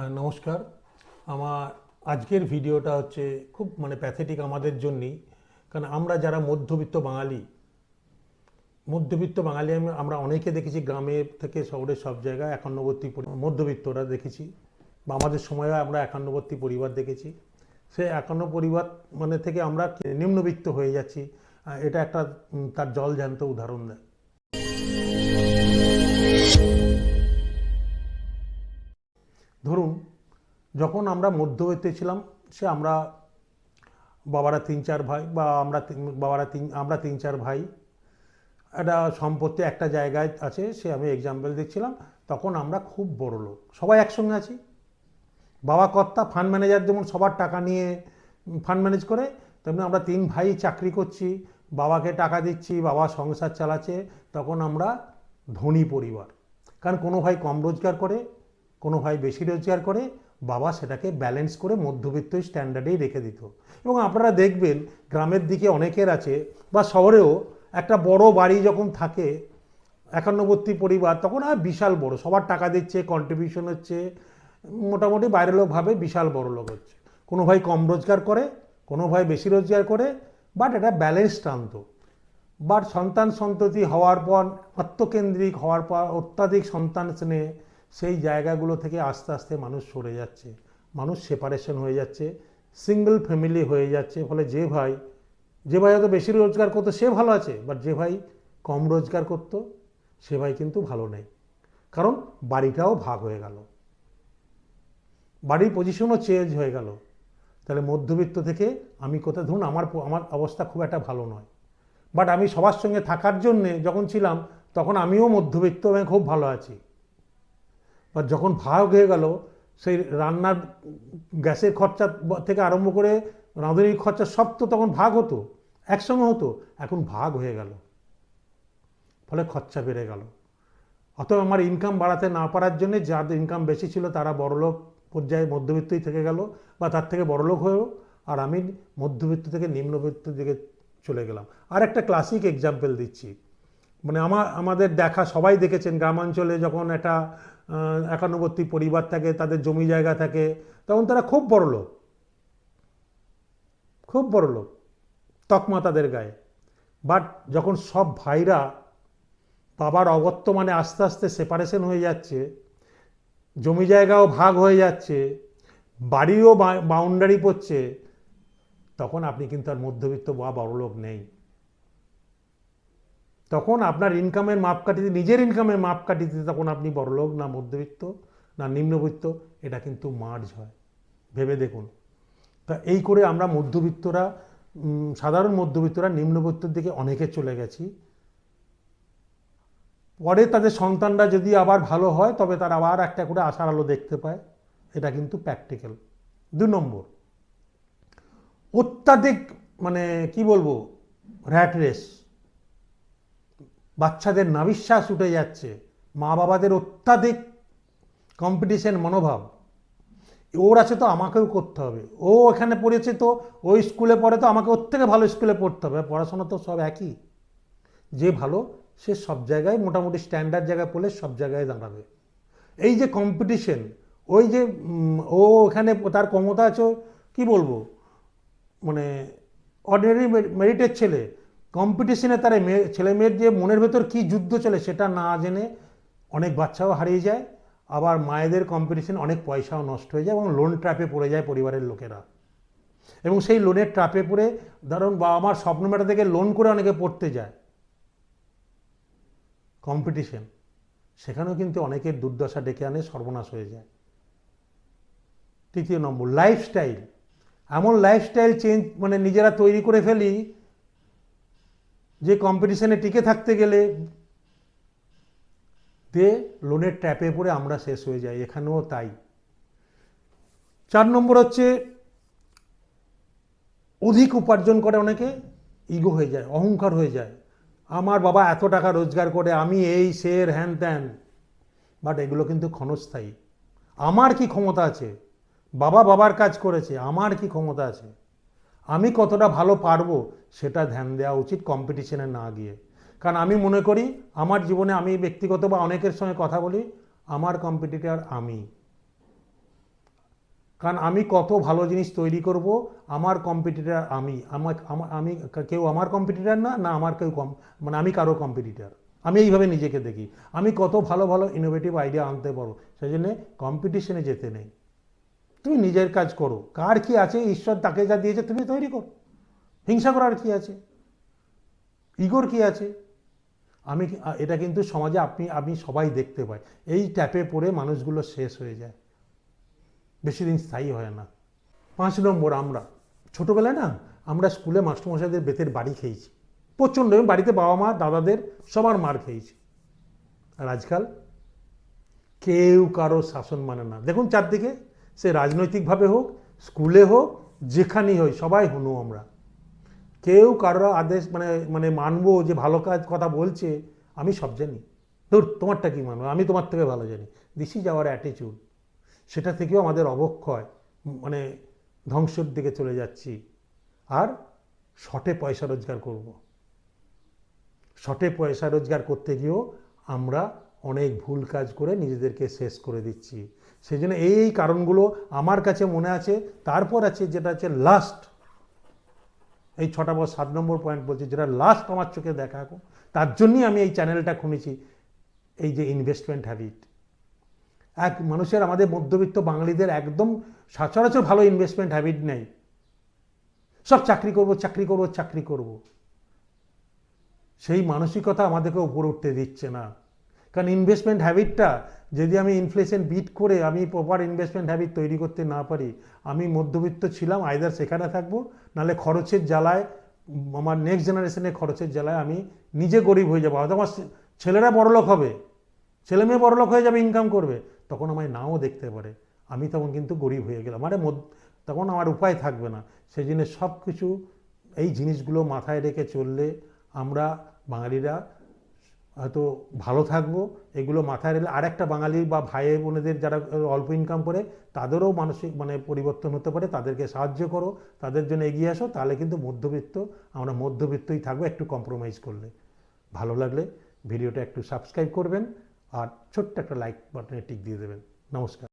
হ্যাঁ নমস্কার। আমার আজকের ভিডিওটা হচ্ছে খুব মানে প্যাথেটিক আমাদের জন্যই, কারণ আমরা যারা মধ্যবিত্ত বাঙালি মধ্যবিত্ত বাঙালি আমি- আমরা অনেকে দেখেছি গ্রামে থেকে শহরের সব জায়গায় একান্নবর্তী মধ্যবিত্তরা দেখেছি, বা আমাদের সময়ে আমরা একান্নবর্তী পরিবার দেখেছি। সে একান্ন পরিবার মানে থেকে আমরা নিম্নবিত্ত হয়ে যাচ্ছি। এটা একটা তার জল জ্যান্ত উদাহরণ দেয়। ধরুন, যখন আমরা মধ্যবিত্তে ছিলাম, সে আমরা বাবারা তিন চার ভাই বা আমরা বাবারা তিন, আমরা তিন চার ভাই, একটা সম্পত্তি একটা জায়গায় আছে, সে আমি এক্সাম্পল দিচ্ছিলাম, তখন আমরা খুব বড় লোক, সবাই একসঙ্গে আছি। বাবা কর্তা ফান্ড ম্যানেজার যেমন সবার টাকা নিয়ে ফান্ড ম্যানেজ করে, তেমনি আমরা তিন ভাই চাকরি করছি, বাবাকে টাকা দিচ্ছি, বাবা সংসার চালাচ্ছে, তখন আমরা ধনী পরিবার। কারণ কোনো ভাই কম রোজগার করে কোনো ভাই বেশি রোজগার করে, বাবা সেটাকে ব্যালেন্স করে মধ্যবিত্ত স্ট্যান্ডার্ডেই রেখে দিত। এবং আপনারা দেখবেন গ্রামের দিকে অনেকের আছে বা শহরেও একটা বড় বাড়ি যখন থাকে, একান্নবর্তী পরিবার, তখন আর বিশাল বড়, সবার টাকা দিচ্ছে কন্ট্রিবিউশন হচ্ছে, মোটামুটি বাইরের লোক ভাবে বিশাল বড় লোক হচ্ছে। কোনো ভাই কম রোজগার করে, কোনো ভাই বেশি রোজগার করে বাট এটা ব্যালেন্স টানত। বাট সন্তান সন্ততি হওয়ার পর, আত্মকেন্দ্রিক হওয়ার পর, অত্যাধিক সন্তান স্নেহে সেই জায়গাগুলো থেকে আস্তে আস্তে মানুষ সরে যাচ্ছে। মানুষ সেপারেশন হয়ে যাচ্ছে। সিঙ্গেল ফ্যামিলি হয়ে যাচ্ছে। ফলে যে ভাই যে ভাই হয়তো বেশি রোজগার করতো, সে ভালো আছে। বাট যে ভাই কম রোজগার করতো, সে ভাই কিন্তু ভালো নেই। কারণ বাড়িটাও ভাগ হয়ে গেল। বাড়ির পজিশনও চেঞ্জ হয়ে গেল। তাহলে মধ্যবিত্ত থেকে আমি কোথায়, ধরুন আমার আমার অবস্থা খুব একটা ভালো নয়। বাট আমি সবার সঙ্গে থাকার জন্যে যখন ছিলাম, তখন আমিও মধ্যবিত্ত এবং খুব ভালো আছি। বা যখন ভাগ হয়ে গেল, সেই রান্নার গ্যাসের খরচা থেকে আরম্ভ করে রাঁধুনির খরচা সব তো তখন ভাগ হতো, একসঙ্গে হতো, এখন ভাগ হয়ে গেল। ফলে খরচা বেড়ে গেল। অতএব আমার ইনকাম বাড়াতে না পারার জন্য যাদের ইনকাম বেশি ছিল তারা বড়লোক পর্যায়ে মধ্যবিত্তই থেকে গেল বা তার থেকে বড়লোক হয়েও, আর আমি মধ্যবিত্ত থেকে নিম্নবিত্ত দিকে চলে গেলাম। আর একটা ক্লাসিক এক্সাম্পল দিচ্ছি। মানে আমার, আমাদের দেখা সবাই দেখেছেন, গ্রামাঞ্চলে যখন একটা একান্নবর্তী পরিবার থাকে, তাদের জমি জায়গা থাকে, তখন তারা খুব বড় লোক। খুব বড় লোক, তকমা তাদের গায়ে। বাট যখন সব ভাইরা বাবার অবর্তমানে আস্তে আস্তে সেপারেশন হয়ে যাচ্ছে, জমি জায়গাও ভাগ হয়ে যাচ্ছে, বাড়িও বাউন্ডারি পড়ছে, তখন আপনি কিন্তু আর মধ্যবিত্ত বা বড়লোক নেই। তখন আপনার ইনকামের মাপকাঠিতে নিজের ইনকামের মাপকাঠিতে তখন আপনি বড়লোক, না মধ্যবিত্ত, না নিম্নবিত্ত, এটা কিন্তু মার্জ হয়। ভেবে দেখুন। তা এই করে আমরা মধ্যবিত্তরা সাধারণ মধ্যবিত্তরা নিম্নবিত্তর দিকে অনেকে চলে গেছি। পরে তাদের সন্তানরা যদি আবার ভালো হয়, তবে তারা আবার একটা করে আশার আলো দেখতে পায়। এটা কিন্তু প্র্যাকটিক্যাল দু নম্বর। অত্যাধিক মানে কি বলব? র্যাট রেস বাচ্চাদের নাবিশ্বাস উঠে যাচ্ছে। মা বাবাদের অত্যাধিক কম্পিটিশন মনোভাব। ওর আছে তো আমাকেও করতে হবে। ও এখানে পড়েছে তো, ওই স্কুলে পড়ে তো আমাকে ওর থেকে ভালো স্কুলে পড়তে হবে। পড়াশোনা তো সব একই। যে ভালো, সে সব জায়গায়, মোটামুটি স্ট্যান্ডার্ড জায়গায় পড়লে সব জায়গায় দাঁড়াবে। এই যে কম্পিটিশন ওই যে ও এখানে তার ক্ষমতা আছে, কি বলব? মানে অর্ডিনারি মেরিটের ছেলে। কম্পিটিশনে তার মেয়ে, ছেলে মেয়ের যে মনের ভেতর কী যুদ্ধ চলে সেটা না জেনে অনেক বাচ্চাও হারিয়ে যায়, আবার মায়েদের কম্পিটিশন অনেক পয়সাও নষ্ট হয়ে যায় এবং লোন ট্র্যাপে পড়ে যায় পরিবারের লোকেরা। এবং সেই লোনের ট্র্যাপে পড়ে, ধরুন বাবা মার স্বপ্ন মেটা থেকে লোন করে অনেকে পড়তে যায়। কম্পিটিশন সেখানেও কিন্তু অনেকের দুর্দশা ডেকে আনে, সর্বনাশ হয়ে যায়। তৃতীয় নম্বর লাইফস্টাইল এমন লাইফস্টাইল চেঞ্জ মানে নিজেরা তৈরি করে ফেলি যে কম্পিটিশনে টিকে থাকতে গেলে দিয়ে লোনের ট্র্যাপে পড়ে আমরা শেষ হয়ে যাই, এখানেও তাই। চার নম্বর হচ্ছে, অধিক উপার্জন করে অনেকে ইগো হয়ে যায়, অহংকার হয়ে যায়। আমার বাবা এত টাকা রোজগার করে, আমি এই শের হ্যান ত্যান। বাট এগুলো কিন্তু ক্ষণস্থায়ী। আমার কি ক্ষমতা আছে? বাবা বাবার কাজ করেছে, আমার কি ক্ষমতা আছে? আমি কতটা ভালো পারব সেটা ধ্যান দেওয়া উচিত কম্পিটিশনে না গিয়ে। কারণ আমি মনে করি, আমার জীবনে আমি ব্যক্তিগত বা অনেকের সঙ্গে কথা বলি, আমার কম্পিটিটার আমি। কারণ আমি কত ভালো জিনিস তৈরি করব, আমার কম্পিটিটার আমি। আমার আমি কেউ আমার কম্পিটিটার না না আমার কেউ কম মানে আমি কারও কম্পিটিটার আমি এইভাবে নিজেকে দেখি। আমি কত ভালো ভালো ইনোভেটিভ আইডিয়া আনতে পারব সেই জন্যে কম্পিটিশনে যেতে নেই। তুমি নিজের কাজ করো। কার কি আছে? ঈশ্বর তাকে যা দিয়েছে তুমি তৈরি করো। হিংসা করার কি আছে? ইগোর কি আছে? আমি এটা কিন্তু সমাজে আপনি, আমি সবাই দেখতে পাই। এই ট্যাপে পড়ে মানুষগুলো শেষ হয়ে যায়। বেশি দিন স্থায়ী হয় না। পাঁচ নম্বর, আমরা। ছোটোবেলায় না, আমরা স্কুলে মাস্টারমশাইদের বেতের বাড়ি খেয়েছি। প্রচণ্ড। বাড়িতে বাবা মা, দাদাদের সবার মার খেয়েছি। আর আজকাল কেউ কারও শাসন মানে না। দেখুন চারদিকে। সে রাজনৈতিকভাবে হোক, স্কুলে হোক, যেখানেই হোক, সবাই হনু আমরা। কেউ কারোর আদেশ মানে মানে মানবো যে ভালো কাজ কথা বলছে, আমি সব জানি। ধর, তোমারটা কি মানবো? আমি তোমার থেকে ভালো জানি। দিস ইজ আওয়ার অ্যাটিচিউড সেটা থেকেও আমাদের অবক্ষয় মানে ধ্বংসের দিকে চলে যাচ্ছি। আর শটে পয়সা রোজগার করব। শটে পয়সা রোজগার করতে গিয়েও আমরা অনেক ভুল কাজ করে নিজেদেরকে শেষ করে দিচ্ছি। সেই জন্য এই এই কারণগুলো আমার কাছে মনে আছে। তারপর আছে যেটা হচ্ছে লাস্ট এই ছটা বা সাত নম্বর পয়েন্ট বলছি, যেটা লাস্ট আমার চোখে দেখা তার জন্যই আমি এই চ্যানেলটা খুলেছি, এই যে ইনভেস্টমেন্ট হ্যাবিট এক মানুষের আমাদের মধ্যবিত্ত বাঙালিদের একদম সচরাচর ভালো ইনভেস্টমেন্ট হ্যাবিট নেই। সব চাকরি করব চাকরি করব চাকরি করব। সেই মানসিকতা আমাদেরকে উপরে উঠতে দিচ্ছে না। কারণ ইনভেস্টমেন্ট হ্যাবিটটা যদি আমি ইনফ্লেশন বিট করে আমি প্রপার ইনভেস্টমেন্ট হ্যাবিট তৈরি করতে না পারি, আমি মধ্যবিত্ত ছিলাম আইদার সেখানে থাকব, নাহলে খরচের জ্বালায়, আমার নেক্সট জেনারেশনের খরচের জ্বালায় আমি নিজে গরিব হয়ে যাব। হয়তো আমার ছেলেরা বড়লোক হবে, ছেলে মেয়ে বড়লোক হয়ে যাবে ইনকাম করবে, তখন আমায় নাও দেখতে পারে। আমি তখন কিন্তু গরিব হয়ে গেলাম। মানে তখন আমার উপায় থাকবে না। সেই জন্য সব কিছু এই জিনিসগুলো মাথায় রেখে চললে আমরা বাঙালিরা হয়তো ভালো থাকব, এগুলো মাথায় রেখে আরেকটা বাঙালি বা ভাই বোনেদের যারা অল্প ইনকাম করে, তাদেরও মানসিক মানে পরিবর্তন হতে পারে, তাদেরকে সাহায্য করো, তাদের জন্য এগিয়ে আসো, তাহলে কিন্তু মধ্যবিত্ত, আমরা মধ্যবিত্তই থাকব একটু কম্প্রোমাইজ করলে। ভালো লাগলে ভিডিওটা একটু সাবস্ক্রাইব করবেন, আর ছোট্ট একটা লাইক বাটনে টিক দিয়ে দেবেন। নমস্কার।